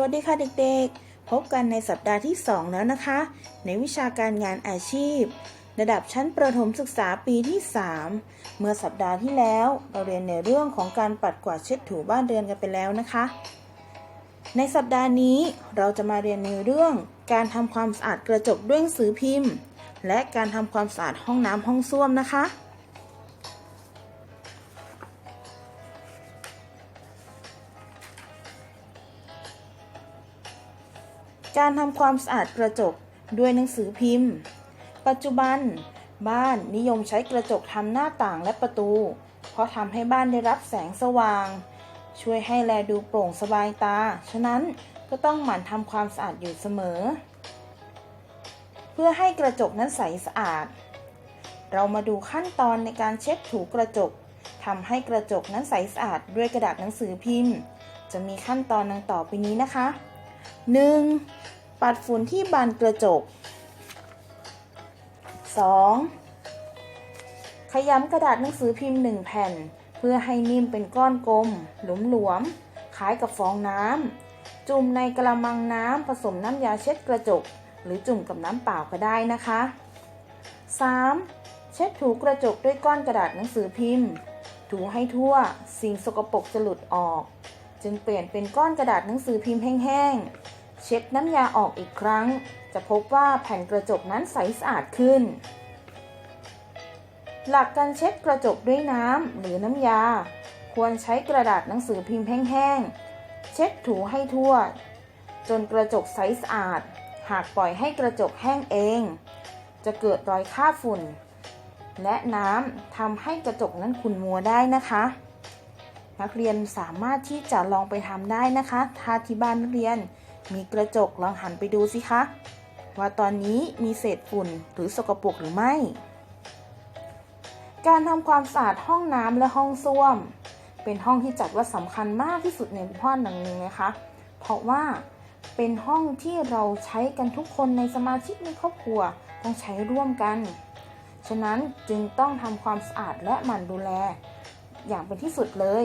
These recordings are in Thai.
วัสดีค่ะเด็กๆ พบกันในสัปดาห์ที่ 2 แล้วนะคะ ในวิชาการงานอาชีพ ระดับชั้นประถมศึกษาปีที่ 3 เมื่อสัปดาห์ที่แล้วเราเรียนในเรื่องของการปัดกวาดเช็ดถูบ้านเรือนกันไปแล้วนะคะ ในสัปดาห์นี้เราจะมาเรียนในเรื่องการทำความสะอาดกระจกด้วยหนังสือพิมพ์ และการทำความสะอาดห้องน้ำห้องส้วมนะคะ การทำความสะอาดกระจกด้วยหนังสือพิมพ์ ปัจจุบัน บ้านนิยมใช้กระจกทำหน้าต่างและประตู เพราะทำให้บ้านได้รับแสงสว่าง ช่วยให้แลดูโปร่งสบายตา ฉะนั้นก็ต้องหมั่นทำความสะอาดอยู่เสมอ เพื่อให้กระจกนั้นใสสะอาด เรามาดูขั้นตอนในการเช็ดถูกระจกทำให้กระจกนั้นใสสะอาดด้วยกระดาษหนังสือพิมพ์ จะมีขั้นตอนดังต่อไปนี้นะคะ 1. ปัดฝุ่นที่บานกระจก 2. ขยำกระดาษหนังสือพิมพ์ 1 แผ่น เพื่อให้นิ่มเป็นก้อนกลม หลวมๆคล้ายกับฟองน้ำ จุ่มในกระมังน้ำผสมน้ำยาเช็ดกระจก หรือจุ่มกับน้ำเปล่าก็ได้นะคะ 3. เช็ดถูกระจกด้วยก้อนกระดาษหนังสือพิมพ์ ถูให้ทั่ว สิ่งสกปรกจะหลุดออก จึงเปลี่ยนเป็นก้อนกระดาษหนังสือพิมพ์แห้งๆ เช็ดน้ำยาออกอีกครั้ง จะพบว่าแผ่นกระจกนั้นใสสะอาดขึ้น หลักการเช็ดกระจกด้วยน้ำหรือน้ำยา ควรใช้กระดาษหนังสือพิมพ์แห้งๆ เช็ดถูให้ทั่ว จนกระจกใสสะอาด หากปล่อยให้กระจกแห้งเอง จะเกิดรอยคราบฝุ่น และน้ำทำให้กระจกนั้นขุ่นมัวได้นะคะนักเรียนสามารถที่จะลองไปทำได้นะคะถ้าที่บ้านนักเรียน มีกระจกลองหันไปดูสิคะ ว่าตอนนี้มีเศษฝุ่นหรือสกปรกหรือไม่ การทำความสะอาดห้องน้ำและห้องส้วม เป็นห้องที่จัดว่าสำคัญมากที่สุดในห้องหนึ่งนะคะ เพราะว่าเป็นห้องที่เราใช้กันทุกคนในสมาชิกในครอบครัวต้องใช้ร่วมกัน ฉะนั้นจึงต้องทำความสะอาดและหมั่นดูแล อย่างเป็นที่สุดเลย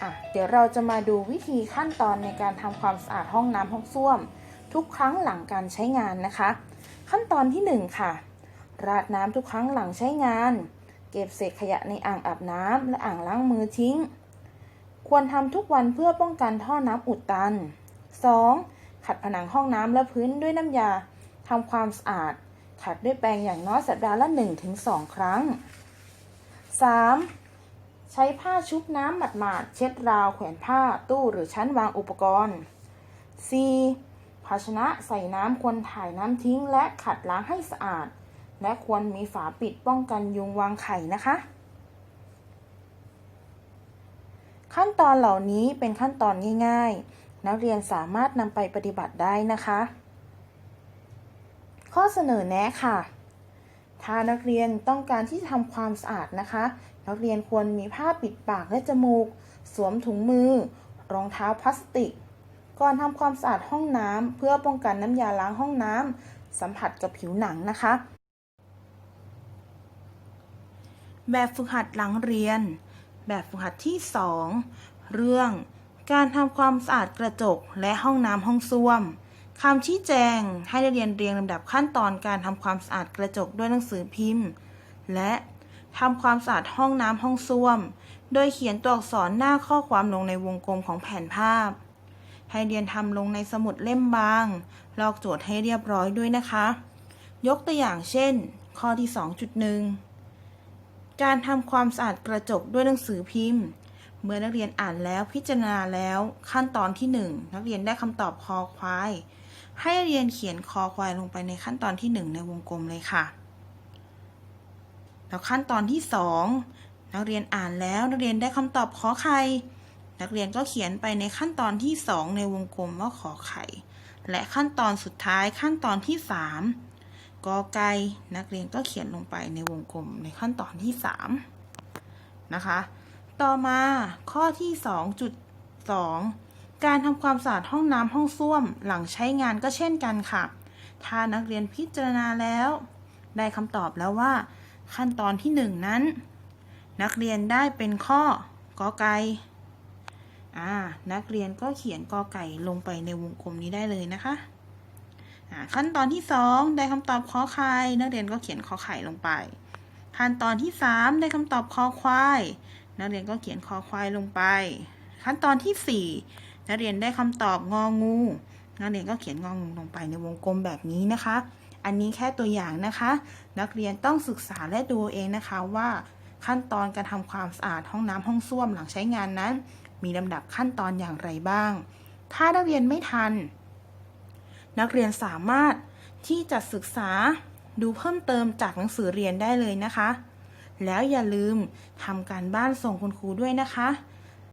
อะเดี๋ยวเราจะมาดูวิธีขั้นตอนในการทำความสะอาดห้องน้ำห้องส้วม ทุกครั้งหลังการใช้งานนะคะ ขั้นตอนที่ 1 ค่ะ ราดน้ำทุกครั้งหลังใช้งาน เก็บเศษขยะในอ่างอาบน้ำและอ่างล้างมือทิ้ง ควรทำทุกวันเพื่อป้องกันท่อน้ำอุดตัน 2. ขัดผนังห้องน้ำและพื้นด้วยน้ำยาทำความสะอาด ขัดด้วยแปรงอย่างน้อยสัปดาห์ละ 1-2 ครั้ง 3. ใช้ผ้าชุบน้ำหมาดๆเช็ดราวแขวนผ้าตู้หรือชั้นวางอุปกรณ์ 4. ภาชนะใส่น้ำควรถ่ายน้ำทิ้ง และขัดล้างให้สะอาด และควรมีฝาปิดป้องกันยุงวางไข่นะคะ ขั้นตอนเหล่านี้เป็นขั้นตอนง่ายๆ นักเรียนสามารถนำไปปฏิบัติได้นะคะ ข้อเสนอแนะค่ะ ถ้านักเรียนต้องการที่จะทำความสะอาดนะคะ นักเรียนควรมีผ้าปิดปากและจมูก สวมถุงมือ รองเท้าพลาสติก ก่อนทำความสะอาดห้องน้ำเพื่อป้องกันน้ำยาล้างห้องน้ำสัมผัสกับผิวหนังนะคะ แบบฝึกหัดหลังเรียน แบบฝึกหัดที่ 2 เรื่องการทำความสะอาดกระจกและห้องน้ำห้องส้วมคำชี้แจงให้นักเรียนเรียงลำดับขั้นตอนการทำความสะอาดกระจกด้วยหนังสือพิมพ์ และ ทำความสะอาดห้องน้ำห้องส้วม โดยเขียนตัวอักษรหน้าข้อความลงในวงกลมของแผ่นภาพ ให้เรียนทำลงในสมุดเล่มบาง ลอกโจทย์ให้เรียบร้อยด้วยนะคะ ยกตัวอย่างเช่น ข้อที่ 2.1 การทำความสะอาดกระจกด้วยหนังสือพิมพ์ เมื่อนักเรียนอ่านแล้วพิจารณาแล้วขั้นตอนที่ 1 นักเรียนได้คำตอบคอควาย ให้เรียนเขียนคอควายลงไปในขั้นตอนที่ 1 ในวงกลมเลยค่ะ แล้วขั้นตอนที่ 2 นักเรียนอ่านแล้วนักเรียนได้คำตอบขอไข่นักเรียนก็เขียนไปในขั้นตอนที่ 2 ในวงกลมว่าขอไข่ และขั้นตอนสุดท้ายขั้นตอนที่ 3กอไก่นักเรียนก็เขียนลงไปในวงกลมในขั้นตอนที่ 3 นะคะ ต่อมาข้อที่ 2.2 การทำความสะอาดห้องน้ำห้องส้วมหลังใช้งานก็เช่นกันค่ะ ถ้านักเรียนพิจารณาแล้ว ได้คำตอบแล้วว่า ขั้นตอนที่ 1 นั้น นักเรียนได้เป็นข้อกอไก่อ่านักเรียนก็เขียนกอไก่ลงไปในวงกลมนี้ได้เลยนะคะอ่าขั้นตอนที่สองได้คำตอบขอไข่นักเรียนก็เขียนขอไข่ลงไป ขั้นตอนที่สามได้คำตอบคอควายนักเรียนก็เขียนคอควายลงไป ขั้นตอนที่สี่นักเรียนได้คำตอบงองูนักเรียนก็เขียนงองูลงไปในวงกลมแบบนี้นะคะ อันนี้แค่ตัวอย่างนะคะ นักเรียนต้องศึกษาและดูเองนะคะว่าขั้นตอนการทำความสะอาดห้องน้ำห้องส้วมหลังใช้งานนั้น มีลำดับขั้นตอนอย่างไรบ้าง ถ้านักเรียนไม่ทัน นักเรียนสามารถที่จะศึกษาดูเพิ่มเติมจากหนังสือเรียนได้เลยนะคะ แล้วอย่าลืมทำการบ้านส่งคุณครูด้วยนะคะ